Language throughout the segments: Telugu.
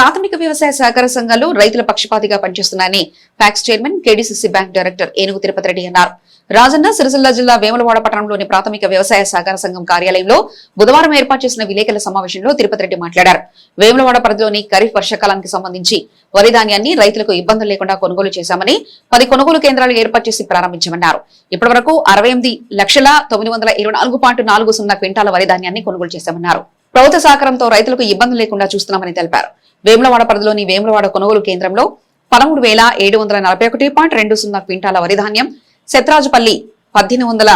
ప్రాథమిక వ్యవసాయ సహకార సంఘాలు రైతుల పక్షపాతిగా పనిచేస్తున్నాయని PACS chairman KDCC bank director Enugu Tirupati Reddy అన్నారు. రాజన్న సిరిసిల్ల జిల్లా వేములవాడ పట్టణంలోని ప్రాథమిక వ్యవసాయ సహకార సంఘం కార్యాలయంలో బుధవారం ఏర్పాటు చేసిన విలేకరుల సమావేశంలో తిరుపతి రెడ్డి మాట్లాడారు. వేములవాడ పరిధిలోని ఖరీఫ్ వర్షాకాలానికి సంబంధించి వరి ధాన్యాన్ని రైతులకు ఇబ్బందులు లేకుండా కొనుగోలు చేశామని పది కొనుగోలు కేంద్రాలు ఏర్పాటు చేసి ప్రారంభించమన్నారు. ఇప్పటి వరకు అరవై ఎనిమిది లక్షల తొమ్మిది వందల ఇరవై నాలుగు పాయింట్ నాలుగు సున్నా క్వింటాల వరి ధాన్యాన్ని కొనుగోలు చేశామన్నారు. ప్రభుత్వ సహకారంతో రైతులకు ఇబ్బందులు లేకుండా చూస్తున్నామని తెలిపారు. వేములవాడ పరిధిలోని వేములవాడ కొనుగోలు కేంద్రంలో పదమూడు వేల ఏడు వందల నలభై ఒకటి పాయింట్ రెండు సున్నా క్వింటాల వరి ధాన్యం శత్రాజుపల్లి పద్దెనిమిది వందల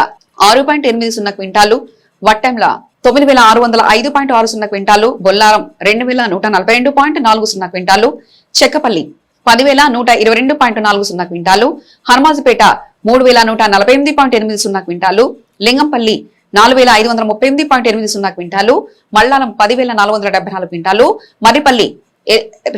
ఆరు పాయింట్ ఎనిమిది సున్నా క్వింటాలు వట్టెంల తొమ్మిది వేల ఆరు వందల ఐదు పాయింట్ ఆరు సున్నా క్వింటాలు బొల్లారం రెండు వేల నూట నలభై రెండు పాయింట్ నాలుగు సున్నా క్వింటాలు చెక్కపల్లి పదివేల నూట ఇరవై రెండు పాయింట్ నాలుగు సున్నా క్వింటాలు హనుమాజ్పేట మూడు వేల నూట నలభై ఎనిమిది పాయింట్ ఎనిమిది సున్నా క్వింటాలు లింగంపల్లి నాలుగు వేల ఐదు వందల ముప్పై ఎనిమిది పాయింట్ ఎనిమిది సున్నా క్వింటాలు మల్లాలం పదివేల నాలుగు వందల డెబ్బై నాలుగు క్వింటాలు మర్రిపల్లి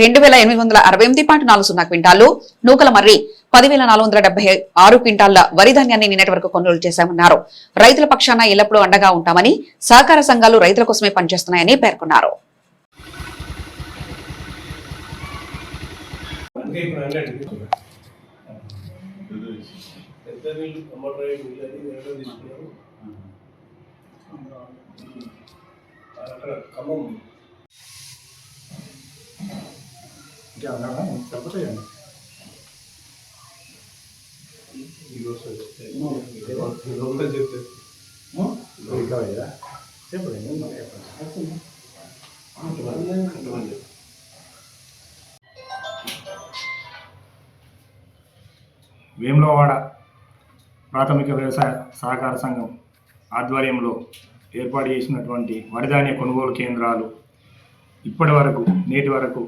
రెండు వేల ఎనిమిది వందల అరవై ఎనిమిది పాయింట్ నాలుగు సున్నా క్వింటాలు నూకల మర్రి పదివేల నాలుగు వందల డెబ్బై ఆరు క్వింటాల వరి ధాన్యాన్ని నిన్నటి వరకు కొనుగోలు చేశామన్నారు. రైతుల పక్షాన ఎల్లప్పుడూ అండగా ఉంటామని సహకార సంఘాలు రైతుల కోసమే పనిచేస్తున్నాయని పేర్కొన్నారు. అందుకే ఇప్పుడు అన్నట్టు పెద్ద నీళ్ళు టమాటో నీళ్ళు అది వేరే తీసుకున్నాము అక్కడ ఖమ్మం ఇంకా ఉన్నాడా? సరిపోతాయండి. ఈరోజు వేములవాడ ప్రాథమిక వ్యవసాయ సహకార సంఘం ఆధ్వర్యంలో ఏర్పాటు చేసినటువంటి వరిధాన్య కొనుగోలు కేంద్రాలు ఇప్పటి వరకు నేటి వరకు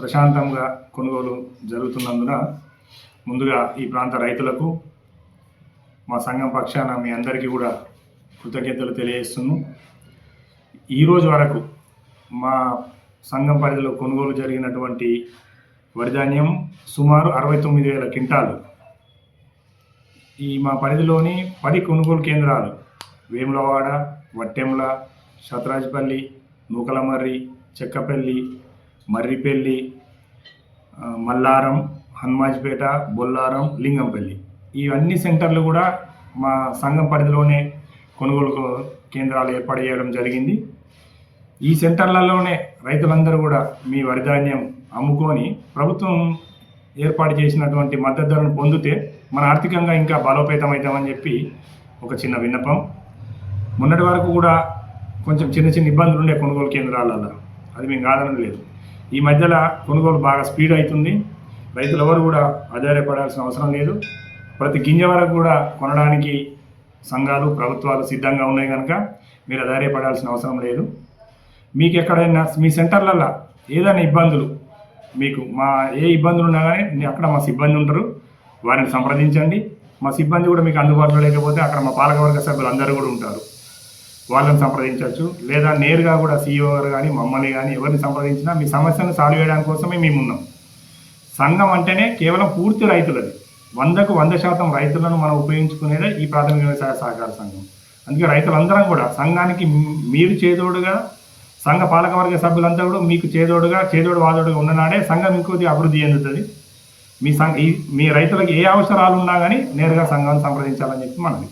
ప్రశాంతంగా కొనుగోలు జరుగుతున్నందున ముందుగా ఈ ప్రాంత రైతులకు మా సంఘం పక్షాన మీ అందరికీ కూడా కృతజ్ఞతలు తెలియజేస్తున్నాను. ఈరోజు వరకు మా సంఘం పరిధిలో కొనుగోలు జరిగినటువంటి వరిధాన్యం సుమారు అరవై తొమ్మిది వేల క్వింటాలు. ఈ మా పరిధిలోని పది కొనుగోలు కేంద్రాలు వేములవాడ వట్టెంల శతరాజపల్లి నూకలమర్రి చెక్కపల్లి మర్రిపల్లి మల్లారం హనుమాజ్పేట బొల్లారం లింగంపల్లి. ఇవన్నీ సెంటర్లు కూడా మా సంఘం పరిధిలోనే కొనుగోలు కేంద్రాలు ఏర్పాటు చేయడం జరిగింది. ఈ సెంటర్లలోనే రైతులందరూ కూడా మీ వరి ధాన్యం అమ్ముకొని ప్రభుత్వం ఏర్పాటు చేసినటువంటి మద్దతు ధరను పొందితే మన ఆర్థికంగా ఇంకా బలోపేతం అవుతామని చెప్పి ఒక చిన్న విన్నపం. మొన్నటి వరకు కూడా కొంచెం చిన్న చిన్న ఇబ్బందులు ఉండే కొనుగోలు కేంద్రాలలో అది మేము కాదనలేదు ఈ మధ్యలో కొనుగోలు బాగా స్పీడ్ అవుతుంది. రైతులు ఎవరు కూడా ఆధారపడాల్సిన అవసరం లేదు. ప్రతి గింజ వరకు కూడా కొనడానికి సంఘాలు ప్రభుత్వాలు సిద్ధంగా ఉన్నాయి కనుక మీరు ఆధారపడాల్సిన అవసరం లేదు. మీకు ఎక్కడైనా మీ సెంటర్లలో ఏదైనా ఇబ్బందులు మీకు మా ఏ ఇబ్బందులు ఉన్నా కానీ మీ- అక్కడ మా సిబ్బంది ఉంటారు. వారిని సంప్రదించండి. మా సిబ్బంది కూడా మీకు అందుబాటులో లేకపోతే అక్కడ మా పాలకవర్గ సభ్యులు అందరూ కూడా ఉంటారు. వాళ్ళని సంప్రదించవచ్చు. లేదా నేరుగా కూడా సీఈఓ గారు కానీ మమ్మల్ని కానీ ఎవరిని సంప్రదించినా మీ సమస్యను సాల్వ్ చేయడానికి కోసమే మేము ఉన్నాం. సంఘం అంటేనే కేవలం పూర్తి రైతులది. వందకు వంద శాతం రైతులను మనం ఉపయోగించుకునేదే ఈ ప్రాథమిక వ్యవసాయ సహకార సంఘం. అందుకే రైతులందరం కూడా సంఘానికి మీరు చేదోడుగా సంఘ పాలకవర్గ సభ్యులంతా కూడా మీకు చేదోడుగా చేదోడు వాదోడుగా ఉన్ననాడే సంఘం ఇంకొద్ది అభివృద్ధి చెందుతుంది. మీ సంఘ ఈ- మీ రైతులకు ఏ అవసరాలు ఉన్నా కానీ నేరుగా సంఘాన్ని సంప్రదించాలని చెప్పి మనది